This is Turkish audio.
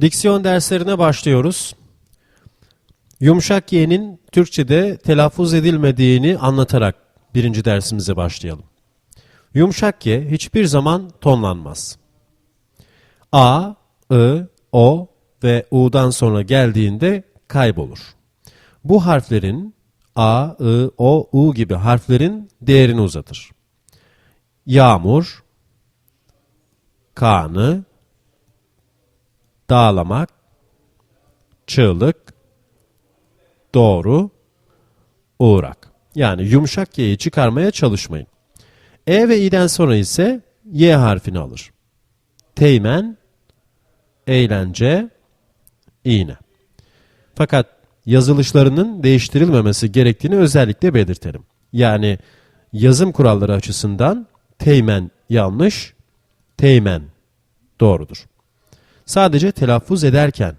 Diksiyon derslerine başlıyoruz. Yumuşak Y'nin Türkçe'de telaffuz edilmediğini anlatarak birinci dersimize başlayalım. Yumuşak Y hiçbir zaman tonlanmaz. A, I, O ve U'dan sonra geldiğinde kaybolur. Bu harflerin A, I, O, U gibi harflerin değerini uzatır. Yağmur, kanı, dağlamak, çığlık, doğru, uğrak. Yani yumuşak y'yi çıkarmaya çalışmayın. E ve i'den sonra ise y harfini alır. Teğmen, eğlence, iğne. Fakat yazılışlarının değiştirilmemesi gerektiğini özellikle belirtelim. Yani yazım kuralları açısından teğmen yanlış, teğmen doğrudur. Sadece telaffuz ederken